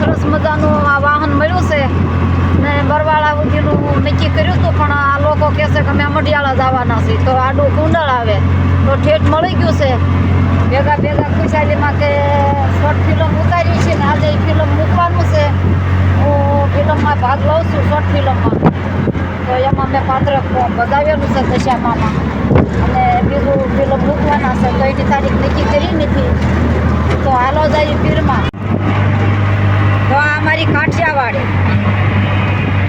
સરસ મજાનું આ વાહન મળ્યું છે. ને બરવાળા સુધીનું નક્કી કર્યું હતું, પણ આ લોકો કહેશે કે અમે મઢિયાળા જવાના છીએ. તો આડું કુંડળ આવે. તો ઠેઠ મળી ગયું છે. ભેગા ભેગા ખુશાલીમાં કે શોર્ટ ફિલ્મ ઉતારી છે ને આજે એ ફિલ્મ મૂકવાનું છે. હું ફિલ્મમાં ભાગ લઉં છું શોર્ટ ફિલ્મમાં. તો એમાં મેં પાત્ર બગાવેલું છે દશામામાં. અને બીજું ફિલ્મ મૂકવાના છે. તો એની તારીખ નક્કી કરી નથી. તો હાલો જાય પીરમાં. અમારી કાઠિયાવાડી.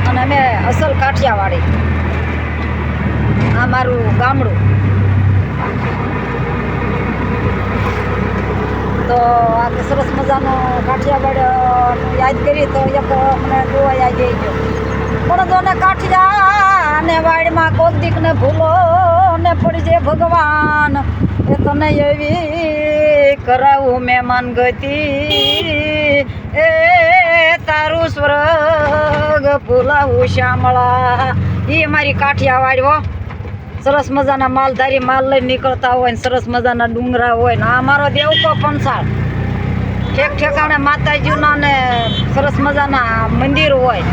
અને અમે અસલ કાઠિયાવાડી. આ મારું ગામડું. તો આ સરસ મજાનો કાઠિયાવાડ યાદ કરી તો એક મને જોવા યાદ આવી ગયો. પણ જોને કાઠિયા ને વાડમાં કોક દીક ને ભૂલો ને પડી જાય ભગવાન. એ તને એવી કરાવું મહેમાન ગતિ. એ તારું સ્વર્ગ ભૂલાવું શ્યામળા. એ મારી કાઠિયાવાડ હો. સરસ મજાના માલધારી માલ લઈને નીકળતા હોય ને સરસ મજાના ડુંગરા હોય ને આ મારો દેવકો પંસાળ ઠેક ઠેકાણે માતાજીના ને સરસ મજાના મંદિર હોય.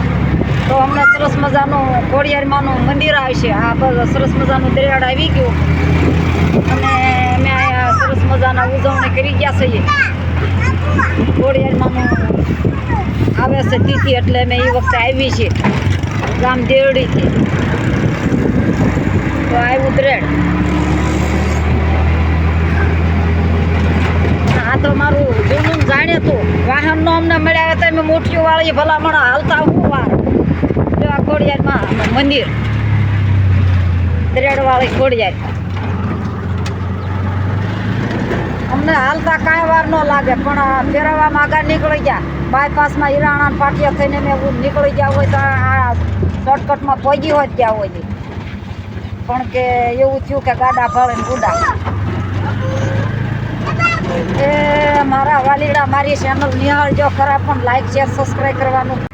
તો અમને સરસ મજાનું ખોડિયારમાંનું મંદિર આવશે. આ સરસ મજાનું દરિયાળ આવી ગયું. અને અમે સરસ મજાના ઉજવણી કરી ગયા છીએ. ખોડિયારમાંનું આવે છે તિથિ એટલે અમે એ વખતે આવી છે. ગામ દેવડીથી. તો આવ્યું દ્રેડ આ તો મારું જૂનું જાણે તું વાહનનો અમને મળ્યા હતા મોટી વાળી ભલામણ હાલતા હું વાર આ ખોડિયારમાં મંદિર. દ્રેડ વાળી ખોડિયાર. અમને હાલતા કાંઈ વાર ન લાગે, પણ ફેરવવામાં આગળ નીકળી ગયા. બાયપાસમાં હિરાણા પાટિયા થઈને મેં નીકળી ગયા હોય તો આ શોર્ટકટમાં પહોંચી હોય ત્યાં હોય. પણ કે એવું થયું કે ગાડા ભાવે ગુડા. એ મારા વાલીડા મારી ચેનલ નિહાળજો, ખરા, પણ લાઈક શેર સબસ્ક્રાઈબ કરવાનું તો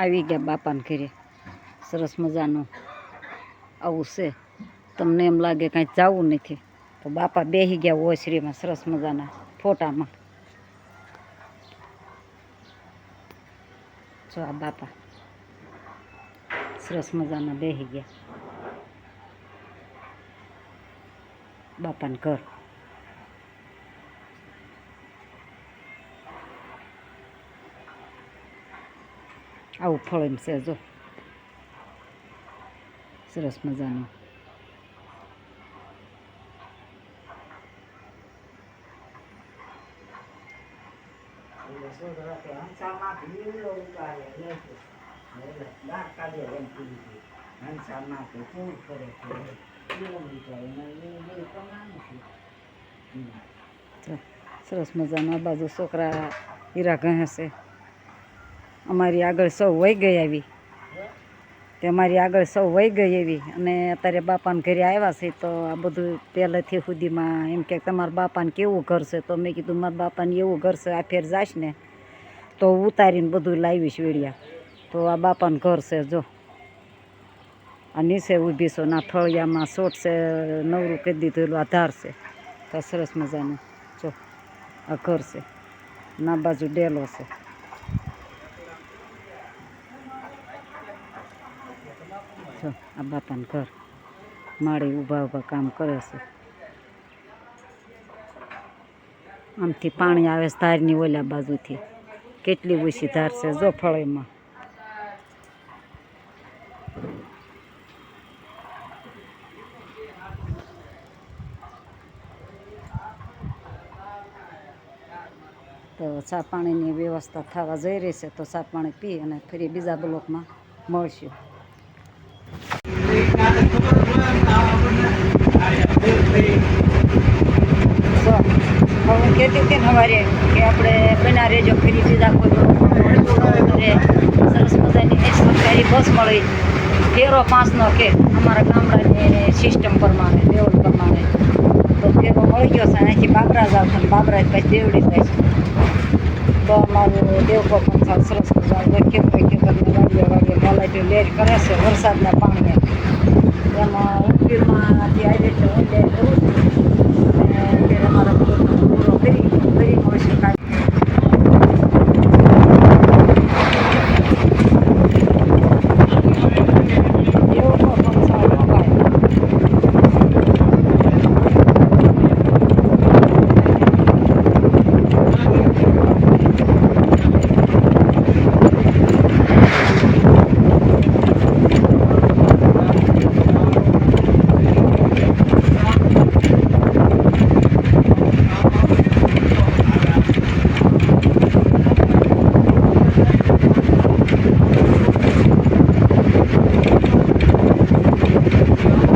આવી ગયા બાપાને ઘરે. સરસ મજાનું આવું છે. તમને એમ લાગે કાંઈ જવું નથી. તો બાપા બેસી ગયા ઓસરીમાં સરસ મજાના ફોટામાં. જો આ બાપા સરસ મજાના બેસી ગયા. બાપાને ઘર. આવું ફળ એમ છે જો સરસ મજાનું સરસ મજાના બાજુ છોકરા હીરા ઘસે અમારી આગળ સૌ વહી ગઈ આવી. તે અમારી આગળ સૌ વહી ગઈ એવી. અને અત્યારે બાપાને ઘરે આવ્યા છે તો આ બધું પહેલેથી સુધીમાં એમ કે તમારા બાપાને કેવું ઘર છે? તો મેં કીધું, મારા બાપાને એવું ઘર છે, આ ફેર જાશ ને. તો ઉતારીને બધું લાવીશ વેડિયા. તો આ બાપાનું ઘર છે, જો. આ નીચે ઊભી છો ના ફળિયામાં સોટ છે, નવરું કરી દીધું આધાર ધાર છે. તો સરસ મજાનું. જો, આ ઘર છે. ના બાજુ ડેલો છે. જો આ બાપાનું ઘર માળી ઊભા ઊભા કામ કરે છે. આમથી પાણી આવે છે ધારની ઓલા બાજુથી. કેટલી ઓછી ધાર છે જો ફળીમાં. તો ચા પાણીની વ્યવસ્થા થવા જઈ રહી છે તો ચા પાણી પી અને ફરી બીજા બ્લોકમાં મળશું. કહેતી હતી ને સવારે કે આપણે બના રેજો ફેરી સીધા કોઈ સરસ મજાની એક સરકારી બસ મળી. ફેરો પાંચનો કે અમારા ગામડાની સિસ્ટમ પ્રમાણે લેવલ પ્રમાણે. તો ફેરો મળી ગયો છે. અહીંથી બાબરા છે ને બાબરા પછી દેવડી જાય છે. તો અમારું દેવકો પણ સરસ મજાનું ખેતરે ખેતરની વાડીએ વાડીએ લેર કરે છે વરસાદના પાણીએ. એમાં ઉકેલમાંથી આવી એટલે હું અને અત્યારે અમારા પૂરો પૂરો કરી કરી મળશે કાંઈ દેવકો પણ સાવ મોબાઈલ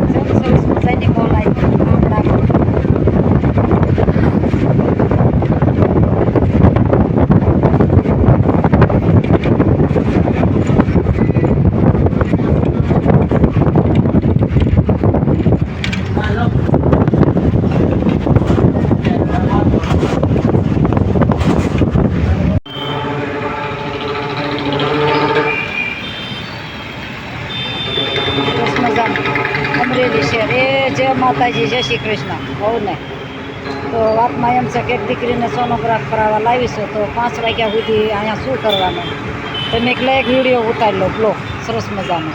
સરસ સરસ મજાની મોલાઈ ગામડામાં સરસ મજાનું અમરેલી શહેર એ માતાજી, જય શ્રી કૃષ્ણ. હોવ ને તો વાતમાં એમ છે કે દીકરીને સોનોગ્રાફ કરાવવા લાવીશું તો પાંચ વાગ્યા સુધી અહીંયા શું કરવાનું? તો મેં એકલા એક વીડિયો ઉતારી લો બ્લોક સરસ મજાનો.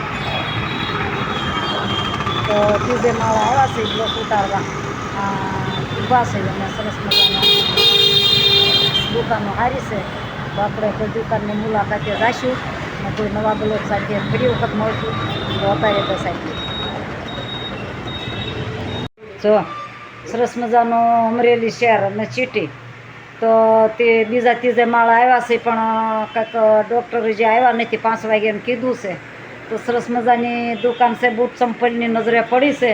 તો ત્રીજે માળા આવ્યા છે બ્લોક ઉતારવા. ઊભા છે અને સરસ મજાના દુકાનો હારી છે. તો આપણે કોઈ દુકાનની મુલાકાતે રાખ્યું અને કોઈ નવા બ્લોક સાથે ફરી વખત મળશું. તો અત્યારે તો સાચી જો સરસ મજાનું અમરેલી શહેર અને સિટી તો તે બીજા ત્રીજે માળ આવ્યા છે, પણ કાંઈક ડૉક્ટર જે આવ્યા નથી, પાંચ વાગ્યાનું કીધું છે. તો સરસ મજાની દુકાન છે, બૂટ ચંપલની નજરે પડી છે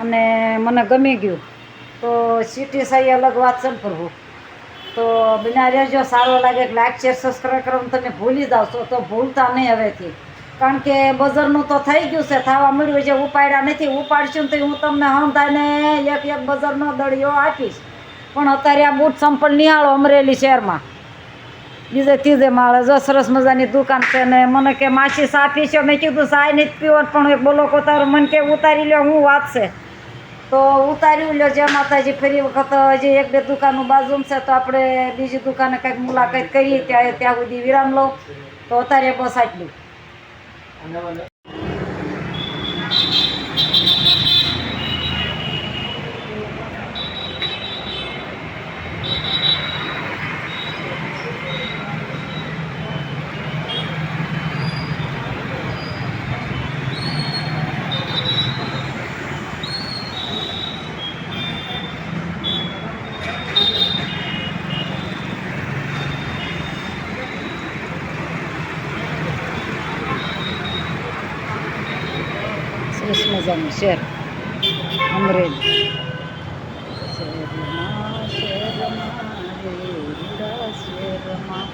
અને મને ગમી ગયું. તો સિટી સાઈ અલગ વાત છે પ્રભુ. તો બિના રહેજો, સારો લાગે લાઈક શેર સબસ્ક્રાઈબ કરવાનું તમે ભૂલી જાવ છો, તો ભૂલતા નહીં હવેથી. કારણ કે બજારનું તો થઈ ગયું છે, થવા મળ્યું છે, ઉપાડ્યા નથી. ઉપાડશું તો હું તમને હમતાને એક એક બજારનો દળિયો આપીશ. પણ અત્યારે આ બૂટ સંપલ નિહાળો અમરેલી શહેરમાં. બીજે ત્રીજે માળે જો સરસ મજાની દુકાન છે ને મને કે માસી સાફી છે મેં કીધું સાય નથી પીવો પણ એક બોલો તારું મને કે ઉતારી લ્યો, હું વાત છે. તો ઉતાર્યું લ્યો જે માતાજી, ફરી વખત હજી એક બે દુકાનનું બાજુમાં છે, તો આપણે બીજી દુકાને કંઈક મુલાકાત કરીએ, ત્યાં ત્યાં સુધી વિરામ લઉં. તો અત્યારે બસ આટલું. સરસ મજાનું શહેર અમરેલી શહેરમાં શહેરમાં રે રૂડા શહેરમાં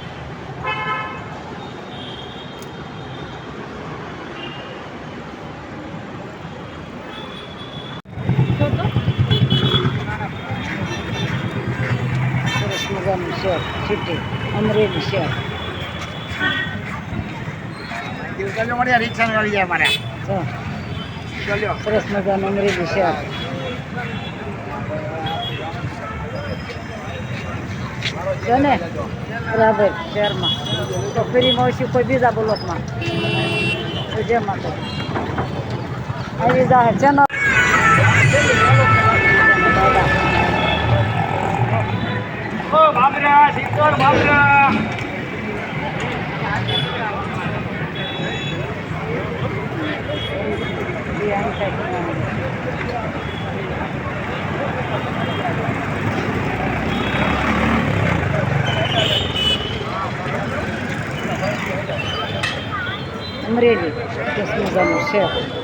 સરસ મજાનું શહેર સિટી અમરેલી શહેર દિવસો મળ્યા રિક્ષા વાળી જાય મારે જો સરસ મજાનું અમરેલી શહેર છે. ને બરાબર શહેરમાં તો ફેરીમાં આવશું કોઈ બીજા બ્લોકમાં? તો જય માતા આવી જાય છે ને બાબરા શીતળ બાબરા એ આમ થાય અમરેલી દસ મજાનું શહેર